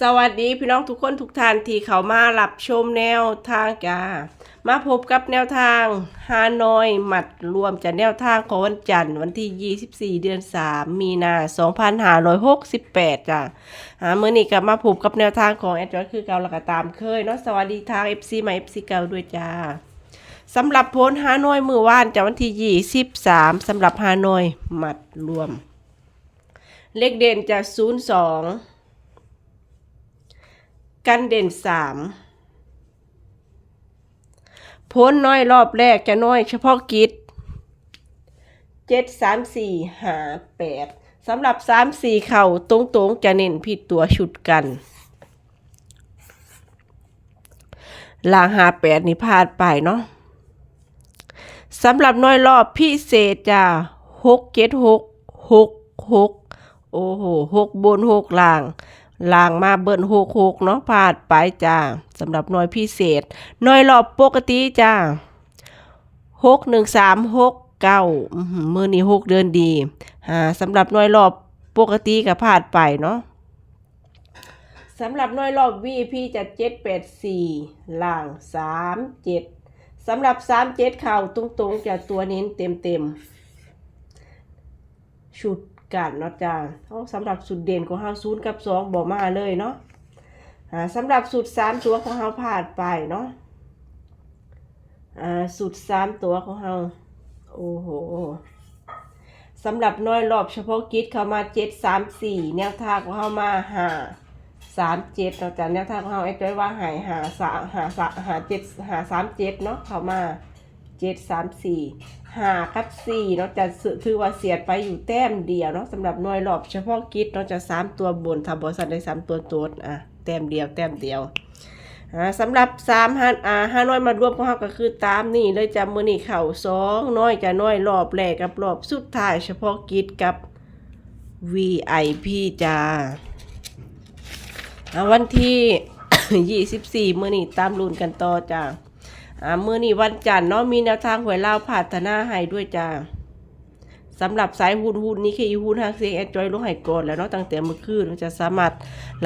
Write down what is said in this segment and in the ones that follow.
สวัสดีพี่น้องทุกคนทุกท่านที่เขามารับชมแนวทางจ้ามาพบกับแนวทางฮานอยหมัดรวมจากแนวทางของวันจันทร์วันที่ 24 เดือน 3 มีนา2568จ้าหาเมื่อนี้ก็มาพบกับแนวทางของแอดจอยคือเก่าแล้วก็ตามเคยเนาะสวัสดีทาง FC ใหม่ FC เก่าด้วยจ้าสำหรับโพลฮานอยมือว่านจากวันที่ 23สำหรับฮานอยหมัดรวม เลขเด่นจะ02 กันเด่นสามพ้นน้อยรอบแรกจะน้อยเฉพาะกิจเจ็ดสามสี่หาแปดสำหรับสามสี่เข่าตรงตรงๆจะเน้นผิดตัวชุดกันลางหาแปดนี่พลาดไปเนาะสำหรับน้อยรอบพิเศษจ้าหกเจ็ดหกหกหกโอ้โหหกบนหกล่าง ล่างมาเบิ้ลหกหกเนาะพลาดไปจ้าสำหรับหน่วยพิเศษหน่วยรอบปกติจ้าหกหนึ่งสามหกเก้ามือนี้หกเดือนดีอ่าสำหรับหน่วยรอบปกติก็พลาดไปเนาะสำหรับหน่วยรอบ VIP จะเจ็ดแปดสี่ล่างสามเจ็ดสำหรับสามเจ็ดเข่าตรงๆจะตัวเน้นเต็มเต็มๆชุด กันเนาะจ้าเอาสำหรับสุดเด่นของเฮาศูนย์กับสองบอกมาเลยเนาะอ่าสำหรับสุดสามตัวของเฮาผ่านไปเนาะอ่าสุดสามตัวของเฮาโอ้โหสำหรับน้อยรอบเฉพาะกิจเข้ามาเจ็ดสามสี่แนวทางของเฮามาห้าสามเจ็ดเนาะจ้าแนวทางของเฮาไอ้จ้อยว่าหายหาสาหาสาหาเจ็ดหาสามเจ็ดเนาะเข้ามา เจ็ดสามสี่หากับสี่เนาะจะถือว่าเสียดไปอยู่แต้มเดียวเนาะสำหรับหน่วยรอบเฉพาะกิจเนาะจะสามตัวบนทำบริษัทได้สามตัวตัวอะแต้มเดียวแต้มเดียวอ่าสำหรับสามห้าอ่าห้าน้อยมารวมของเราก็คือตามนี่เลยจะมือนี่เข่าสองน้อยจะน้อยรอบแรกกับรอบสุดท้ายเฉพาะกิจกับ VIP จ้าอ่าวันที่ยี่สิบสี่มือนี่ตามรุนกันต่อจ้า อ่ามื่อนี้วันจันทร์เนาะมีแนวทางหวยลาวพัฒนาให้ด้วยจ้าสำหรับสายหุ้นหุ้นนี้คือหุ้นฮักเซียงแอนจอยลงให้ก่อนแล้วเนาะตั้งแต่เมื่อคืนจะสามารถ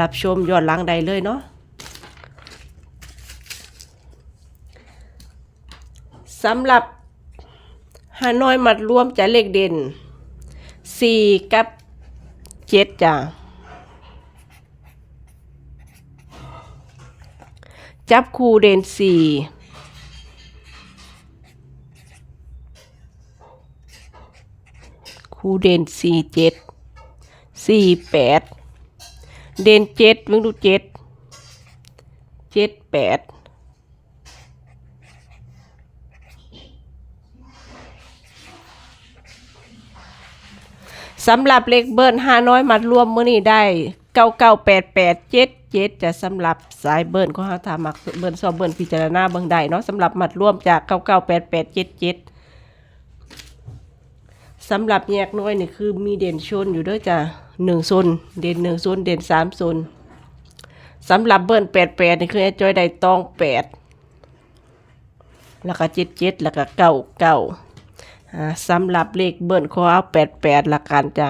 รับชมย้อนหลังได้เลยเนาะสำหรับฮานอยมัดรวมจะเลขเด่นสี่กับเจ็ดจ้าจับคู่เด่นสี่ คูเด่นสี่เจ็ดสี่แปดเด่นเจ็ดมึงดูเจ็ดเจ็ดแปดสำหรับเลขเบิ้ลห้าน้อยมัดรวมมื้อนี้ได้เก้าเก้าแปดแปดเจ็ดเจ็ดจะสำหรับสายเบิ้ลของเขาทามักเบิ้ลซอบเบิ้ลพิจารณาเบิ่งได้เนาะสำหรับมัดรวมจากเก้าเก้าแปดแปดเจ็ดเจ็ด สำหรับแยกน้อยนี่คือมีเด่นชนอยู่ด้วยจ้ะหนึ่งโซนเด่นหนึ่งโซนเด่นสามโซนสำหรับเบิ้ลแปดแปดนี่คือไอ้จอยได้ตองแปดแล้วก็เจ็ดเจ็ดแล้วก็เก้าเก้าสำหรับเลขเบิ้ลขอเอาแปดแปดละกันจ้ะ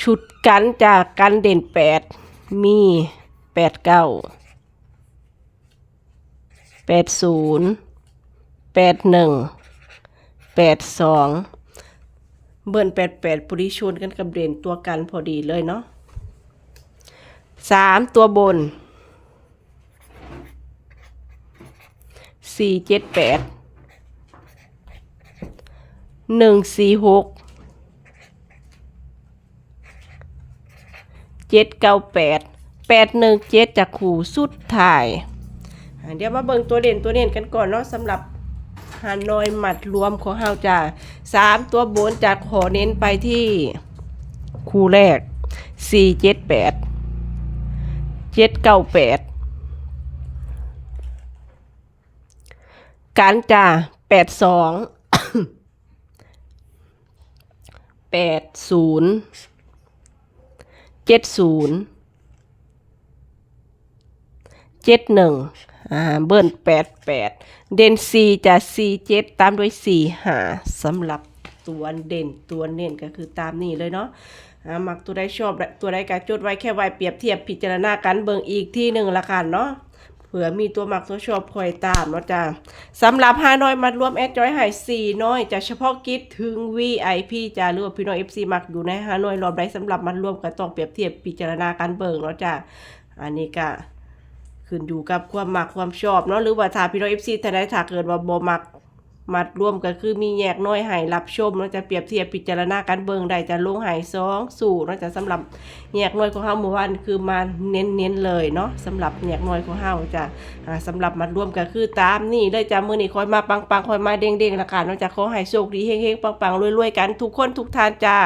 ชุดกันจากกันเด่นแปดมีแปดเก้า แปดศูนย์แปดหนึ่งแปดสองเบิ่นแปดแปดปุริชนกันกับเด่นตัวกันพอดีเลยเนาะสามตัวบนสี่เจ็ดแปดหนึ่งสี่หกเจ็ดเก้าแปดแปดหนึ่งเจ็ดจากขู่สุดท้าย เดี๋ยวมาเบิ่งตัวเด่นตัวเด่นกันก่อนเนาะสำหรับฮานอยหมัดรวมของเฮาจ้าสามตัวบนจากขอเน้นไปที่คู่แรกสี่เจ็ดแปดเจ็ดเก้าแปดการจ้าแปดสองแปดศูนย์เจ็ดศูนย์เจ็ดหนึ่ง อ่าเบิ้ลแปดแปดเด่นสี่จะสี่เจ็ดตามด้วยสี่หาสำหรับตัวเด่นตัวเน้นก็คือตามนี้เลยเนาะอ่ามักตัวใดชอบตัวใดก็จดไว้แค่ไว้เปรียบเทียบพิจารณากันเบิ่งอีกที่หนึ่งละกันเนาะเผื่อมีตัวมักตัวชอบคอยตามเนาะจ้าสำหรับฮานอยมัดรวมแอดจอยหายสี่น้อยจะเฉพาะกิจถึง VIP จ้าหรือว่าพี่น้อง FC มักอยู่ในฮานอยรอบใดสำหรับมัดรวมก็ต้องเปรียบเทียบพิจารณากันเบิ่งเนาะจ้าอันนี้ก็ ขึ้นอยู่กับความมักความชอบเนาะหรือว่าถ้าพี่น้องเอฟซีท่านใดถ้าเกิดว่าบ่มักมัดร่วมก็คือมีแยกน้อยให้รับชมเนาจะเปรียบเทียบพิจารณาการเบิงได้จะลงให้สองสู่เนาจะสำหรับแยกน้อยของเฮาเมื่อวานคือมาเน้นๆเลยเนาะสำหรับแยกน้อยของเฮาจะอ่าสำหรับมัดร่วมก็คือตามนี่เลยจ้ะมื้อนี้คอยมาปังๆคอยมาเด้งๆละกันเนาจะขอให้โชคดีเฮงๆปังๆรวยๆกันทุกคนทุกทานจ้า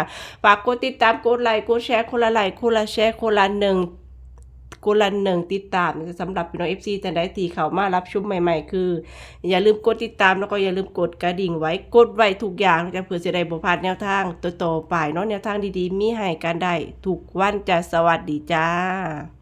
ฝากกดติดตามกดไลค์กดแชร์คนละไลค์คนละแชร์คนละหนึ่ง กดลันหนึ่งติดตามสำหรับพี่น้องเอฟซีท่านใดที่เขามารับชมใหม่ ๆ คือ อย่าลืมกดติดตามแล้วก็อย่าลืมกดกระดิ่งไว้กดไว้ทุกอย่างจะเพื่อจะได้บพลาดแนวทางต่อไปเนาะแนวทางดีๆ มีให้กันได้ทุกวันจะสวัสดีจ้า